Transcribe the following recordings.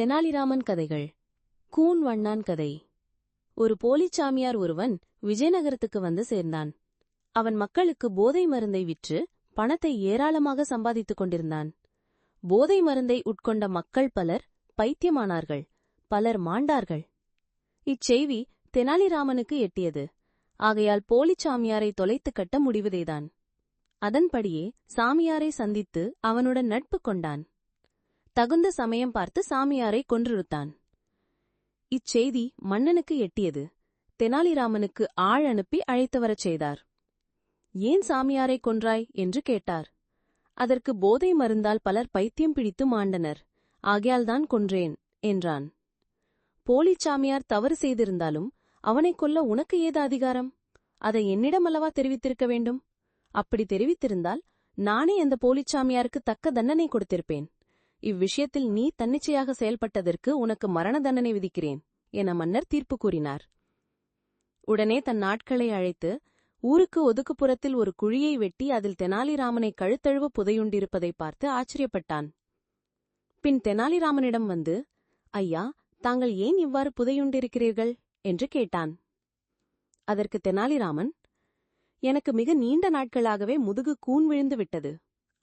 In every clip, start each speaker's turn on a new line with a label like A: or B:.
A: தெனாலிராமன் கதைகள். கூன் வண்ணான் கதை. ஒரு போலிச்சாமியார் ஒருவன் விஜயநகரத்துக்கு வந்து சேர்ந்தான். அவன் மக்களுக்கு போதை மருந்தை விற்று பணத்தை ஏராளமாக சம்பாதித்துக் கொண்டிருந்தான். போதை மருந்தை உட்கொண்ட மக்கள் பலர் பைத்தியமானார்கள். பலர் மாண்டார்கள். இச்செய்தி தெனாலிராமனுக்கு எட்டியது. ஆகையால் போலிச்சாமியாரை தொலைத்துக் கட்ட முடிவுதேதான் அதன்படியே சாமியாரை சந்தித்து அவனுடன் நட்பு கொண்டான். தகுந்த சமயம் பார்த்து சாமியாரை கொன்றிருத்தான் இச்செய்தி மன்னனுக்கு எட்டியது. தெனாலிராமனுக்கு ஆள் அனுப்பி அழைத்து வரச் செய்தார். ஏன் சாமியாரை கொன்றாய்? என்று கேட்டார். அதற்கு போதை மருந்தால் பலர் பைத்தியம் பிடித்து மாண்டனர். ஆகையால்தான் கொன்றேன் என்றான். போலிச் சாமியார் தவறு செய்திருந்தாலும் அவனைக் கொல்ல உனக்கு ஏது அதிகாரம்? அதை என்னிடம் அல்லவா தெரிவித்திருக்க வேண்டும்? அப்படி தெரிவித்திருந்தால் நானே அந்த போலிச்சாமியாருக்கு தக்க தண்டனை கொடுத்திருப்பேன். இவ்விஷயத்தில் நீ தன்னிச்சையாக செயல்பட்டதற்கு உனக்கு மரண தண்டனை விதிக்கிறேன் என மன்னர் தீர்ப்பு கூறினார். உடனே தன் நாட்களை அழைத்து ஊருக்கு ஒதுக்குப்புறத்தில் ஒரு குழியை வெட்டி அதில் தெனாலிராமனை கழுத்தழுவ புதையுண்டிருப்பதை பார்த்து ஆச்சரியப்பட்டான். பின் தெனாலிராமனிடம் வந்து ஐயா தாங்கள் ஏன் இவ்வாறு புதையுண்டிருக்கிறீர்கள்? என்று கேட்டான். அதற்கு தெனாலிராமன் எனக்கு மிக நீண்ட நாட்களாகவே முதுகு கூன் விழுந்து விட்டது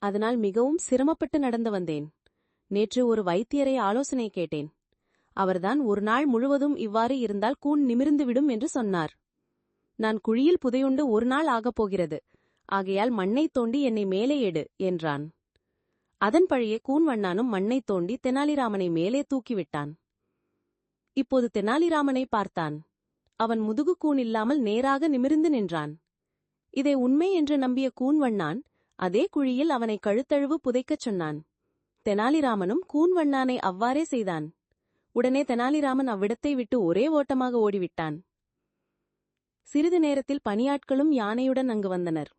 A: அதனால் மிகவும் சிரமப்பட்டு நடந்து வந்தேன். நேற்று ஒரு வைத்தியரை ஆலோசனை கேட்டேன். அவர்தான் ஒரு நாள் முழுவதும் இவ்வாறு இருந்தால் கூன் நிமிர்ந்துவிடும் என்று சொன்னார். நான் குழியில் புதையுண்டு ஒரு நாள் ஆகப் போகிறது. ஆகையால் மண்ணை தோண்டி என்னை மேலே எடு என்றான். அதன் பழியே கூன் வண்ணானும் மண்ணை தோண்டி தெனாலிராமனை மேலே தூக்கிவிட்டான் இப்போது தெனாலிராமனை பார்த்தான். அவன் முதுகு கூன் இல்லாமல் நேராக நிமிர்ந்து நின்றான். இதை உண்மை என்று நம்பிய கூன்வண்ணான் அதே குழியில் அவனை கழுத்தழுவு புதைக்கச் சொன்னான். தெனாலிராமனும் கூன்வண்ணானை அவ்வாறே செய்தான். உடனே தெனாலிராமன் அவ்விடத்தை விட்டு ஒரே ஓட்டமாக ஓடிவிட்டான். சிறிது நேரத்தில் பணியாட்களும் யானையுடன் அங்கு வந்தனர்.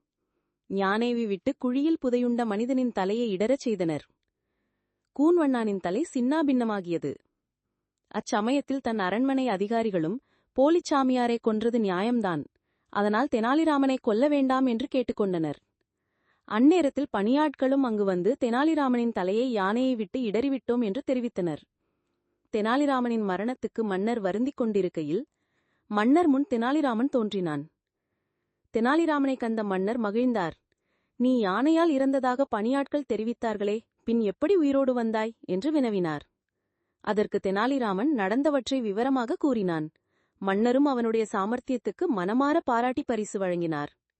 A: யானைவி விட்டு குழியில் புதையுண்ட மனிதனின் தலையை இடறச் செய்தனர். கூன்வண்ணானின் தலை சின்னாபின்னமாகியது. அச்சமயத்தில் தன் அரண்மனை அதிகாரிகளும் போலிச்சாமியாரை கொன்றது நியாயம்தான். அதனால் தெனாலிராமனை கொல்ல வேண்டாம் என்று கேட்டுக்கொண்டனர். அந்நேரத்தில் பணியாட்களும் அங்கு வந்து தெனாலிராமனின் தலையை யானையை விட்டு இடறிவிட்டோம் என்று தெரிவித்தனர். தெனாலிராமனின் மரணத்துக்கு மன்னர் வருந்திக் கொண்டிருக்கையில் மன்னர் முன் தெனாலிராமன் தோன்றினான். தெனாலிராமனை கந்த மன்னர் மகிழ்ந்தார். நீ யானையால் இறந்ததாக பணியாட்கள் தெரிவித்தார்களே பின் எப்படி உயிரோடு வந்தாய்? என்று வினவினார். அதற்கு தெனாலிராமன் நடந்தவற்றை விவரமாக கூறினான். மன்னரும் அவனுடைய சாமர்த்தியத்துக்கு மனமாற பாராட்டி பரிசு வழங்கினார்.